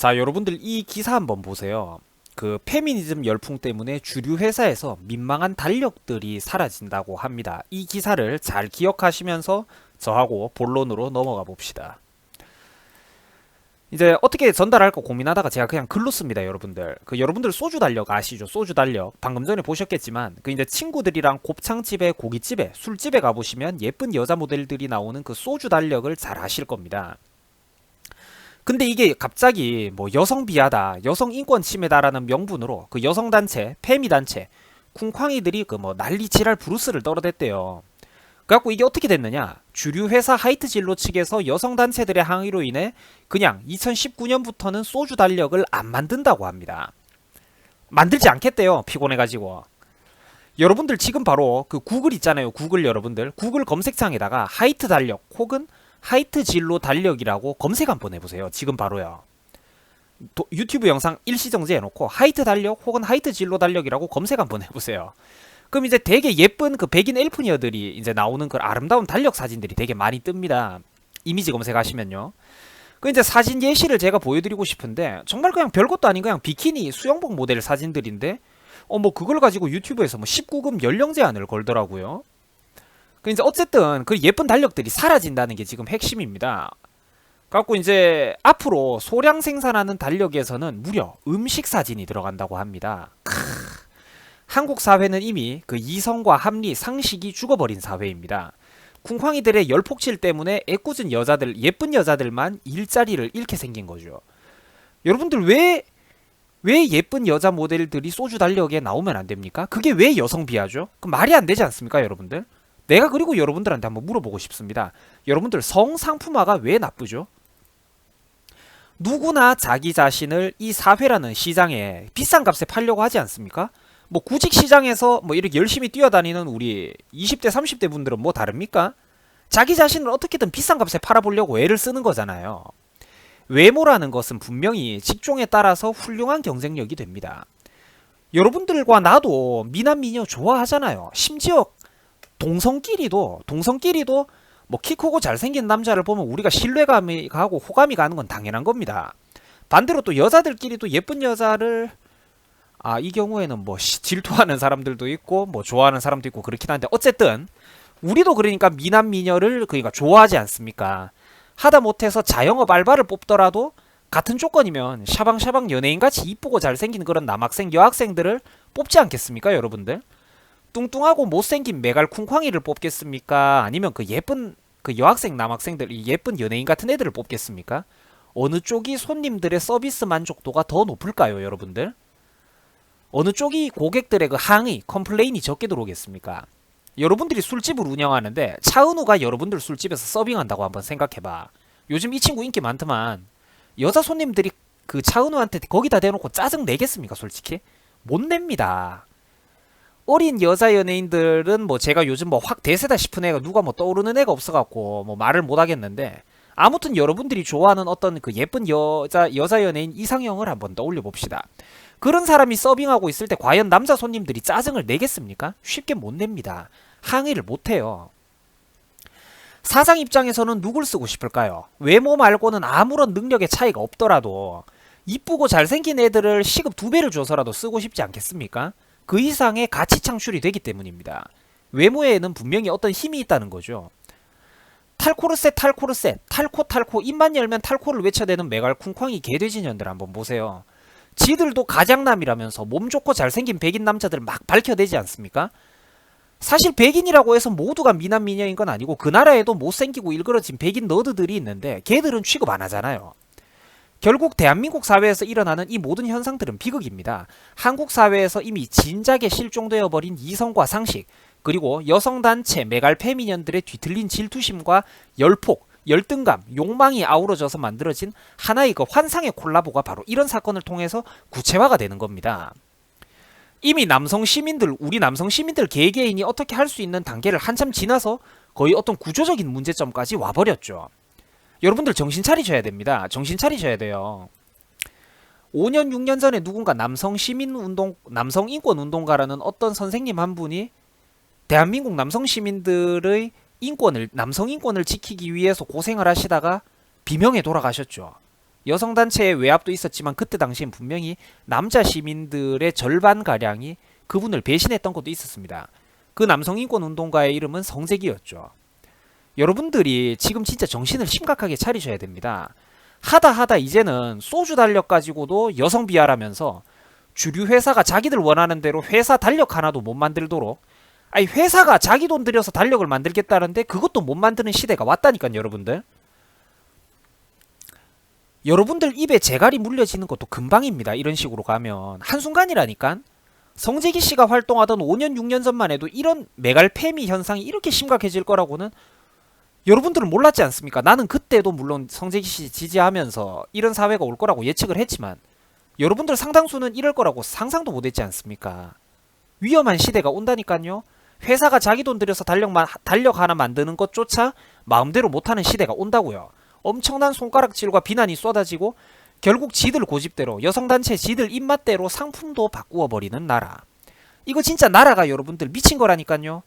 자, 여러분들 이 기사 한번 보세요. 그 페미니즘 열풍 때문에 주류 회사에서 민망한 달력들이 사라진다고 합니다. 이 기사를 잘 기억하시면서 저하고 본론으로 넘어가 봅시다. 이제 어떻게 전달할까 고민하다가 제가 그냥 글로 씁니다, 여러분들. 그 여러분들 소주 달력 아시죠? 소주 달력. 방금 전에 보셨겠지만 그 이제 친구들이랑 곱창집에 고깃집에 술집에 가보시면 예쁜 여자 모델들이 나오는 그 소주 달력을 잘 아실 겁니다. 근데 이게 갑자기 뭐 여성 비하다, 여성 인권 침해다라는 명분으로 그 여성 단체, 페미 단체, 쿵쾅이들이 그 뭐 난리 지랄 브루스를 떨어댔대요. 그래갖고 이게 어떻게 됐느냐? 주류 회사 하이트 진로 측에서 여성 단체들의 항의로 인해 그냥 2019년부터는 소주 달력을 안 만든다고 합니다. 만들지 않겠대요. 피곤해가지고. 여러분들 지금 바로 그 구글 있잖아요. 구글 여러분들. 구글 검색창에다가 하이트 달력 혹은 하이트 진로 달력이라고 검색 한번 해보세요. 지금 바로요. 도- 유튜브 영상 일시 정지 해놓고 하이트 달력 혹은 하이트 진로 달력이라고 검색 한번 해보세요. 그럼 이제 되게 예쁜 그 백인 엘프니어들이 이제 나오는 그 아름다운 달력 사진들이 되게 많이 뜹니다. 이미지 검색하시면요. 그 이제 사진 예시를 제가 보여드리고 싶은데 정말 그냥 별것도 아닌 그냥 비키니 수영복 모델 사진들인데 어 뭐 그걸 가지고 유튜브에서 뭐 19금 연령 제한을 걸더라고요. 그 이제 어쨌든 그 예쁜 달력들이 사라진다는 게 지금 핵심입니다. 갖고 이제 앞으로 소량 생산하는 달력에서는 무려 음식 사진이 들어간다고 합니다. 크. 한국 사회는 이미 그 이성과 합리, 상식이 죽어버린 사회입니다. 쿵쾅이들의 열폭칠 때문에 애꿎은 여자들, 예쁜 여자들만 일자리를 잃게 생긴 거죠. 여러분들 왜, 왜 예쁜 여자 모델들이 소주 달력에 나오면 안 됩니까? 그게 왜 여성 비하죠? 그 말이 안 되지 않습니까, 여러분들? 내가 그리고 여러분들한테 한번 물어보고 싶습니다. 여러분들 성상품화가 왜 나쁘죠? 누구나 자기 자신을 이 사회라는 시장에 비싼 값에 팔려고 하지 않습니까? 뭐 구직 시장에서 뭐 이렇게 열심히 뛰어다니는 우리 20대 30대 분들은 뭐 다릅니까? 자기 자신을 어떻게든 비싼 값에 팔아보려고 애를 쓰는 거잖아요. 외모라는 것은 분명히 직종에 따라서 훌륭한 경쟁력이 됩니다. 여러분들과 나도 미남 미녀 좋아하잖아요. 심지어 동성끼리도 동성끼리도 뭐 키 크고 잘생긴 남자를 보면 우리가 신뢰감이 가고 호감이 가는 건 당연한 겁니다. 반대로 또 여자들끼리도 예쁜 여자를 아 이 경우에는 뭐 시- 질투하는 사람들도 있고 뭐 좋아하는 사람도 있고 그렇긴 한데 어쨌든 우리도 그러니까 미남 미녀를 그러니까 좋아하지 않습니까? 하다 못해서 자영업 알바를 뽑더라도 같은 조건이면 샤방샤방 연예인같이 이쁘고 잘생긴 그런 남학생 여학생들을 뽑지 않겠습니까 여러분들? 뚱뚱하고 못생긴 메갈 쿵쾅이를 뽑겠습니까? 아니면 그 예쁜 그 여학생 남학생들 이 예쁜 연예인 같은 애들을 뽑겠습니까? 어느 쪽이 손님들의 서비스 만족도가 더 높을까요, 여러분들? 어느 쪽이 고객들의 그 항의, 컴플레인이 적게 들어오겠습니까? 여러분들이 술집을 운영하는데 차은우가 여러분들 술집에서 서빙한다고 한번 생각해봐. 요즘 이 친구 인기 많더만 여자 손님들이 그 차은우한테 거기다 대놓고 짜증 내겠습니까, 솔직히? 못 냅니다. 어린 여자 연예인들은 뭐 제가 요즘 뭐 확 대세다 싶은 애가 누가 뭐 떠오르는 애가 없어갖고 뭐 말을 못 하겠는데 아무튼 여러분들이 좋아하는 어떤 그 예쁜 여자 여자 연예인 이상형을 한번 떠올려 봅시다. 그런 사람이 서빙하고 있을 때 과연 남자 손님들이 짜증을 내겠습니까? 쉽게 못 냅니다. 항의를 못 해요. 사장 입장에서는 누굴 쓰고 싶을까요? 외모 말고는 아무런 능력의 차이가 없더라도 이쁘고 잘생긴 애들을 시급 두 배를 줘서라도 쓰고 싶지 않겠습니까? 그 이상의 가치 창출이 되기 때문입니다. 외모에는 분명히 어떤 힘이 있다는 거죠. 탈코르셋 탈코르셋 탈코 탈코 입만 열면 탈코를 외쳐대는 메갈 쿵쾅이 개돼지년들 한번 보세요. 지들도 가장남이라면서 몸 좋고 잘생긴 백인 남자들 막 밝혀대지 않습니까? 사실 백인이라고 해서 모두가 미남 미녀인 건 아니고 그 나라에도 못생기고 일그러진 백인 너드들이 있는데 걔들은 취급 안 하잖아요. 결국 대한민국 사회에서 일어나는 이 모든 현상들은 비극입니다. 한국 사회에서 이미 진작에 실종되어 버린 이성과 상식, 그리고 여성단체 메갈 페미년들의 뒤틀린 질투심과 열폭, 열등감, 욕망이 아우러져서 만들어진 하나의 그 환상의 콜라보가 바로 이런 사건을 통해서 구체화가 되는 겁니다. 이미 남성 시민들, 우리 남성 시민들 개개인이 어떻게 할 수 있는 단계를 한참 지나서 거의 어떤 구조적인 문제점까지 와버렸죠. 여러분들 정신 차리셔야 됩니다. 정신 차리셔야 돼요. 5년, 6년 전에 누군가 남성 시민 운동, 남성 인권 운동가라는 어떤 선생님 한 분이 대한민국 남성 시민들의 인권을, 남성 인권을 지키기 위해서 고생을 하시다가 비명에 돌아가셨죠. 여성단체의 외압도 있었지만 그때 당시엔 분명히 남자 시민들의 절반 가량이 그분을 배신했던 것도 있었습니다. 그 남성 인권 운동가의 이름은 성재기였죠. 여러분들이 지금 진짜 정신을 심각하게 차리셔야 됩니다. 하다 하다 이제는 소주 달력 가지고도 여성 비하라면서 주류 회사가 자기들 원하는 대로 회사 달력 하나도 못 만들도록 아니 회사가 자기 돈 들여서 달력을 만들겠다는데 그것도 못 만드는 시대가 왔다니까요 여러분들. 여러분들 입에 재갈이 물려지는 것도 금방입니다 이런 식으로 가면. 한순간이라니까. 성재기 씨가 활동하던 5년 6년 전만 해도 이런 메갈페미 현상이 이렇게 심각해질 거라고는 여러분들은 몰랐지 않습니까? 나는 그때도 물론 성재기 씨 지지하면서 이런 사회가 올 거라고 예측을 했지만 여러분들 상당수는 이럴 거라고 상상도 못했지 않습니까? 위험한 시대가 온다니까요. 회사가 자기 돈 들여서 달력만 달력 하나 만드는 것조차 마음대로 못하는 시대가 온다고요. 엄청난 손가락질과 비난이 쏟아지고 결국 지들 고집대로 여성단체 지들 입맛대로 상품도 바꾸어 버리는 나라. 이거 진짜 나라가 여러분들 미친 거라니까요.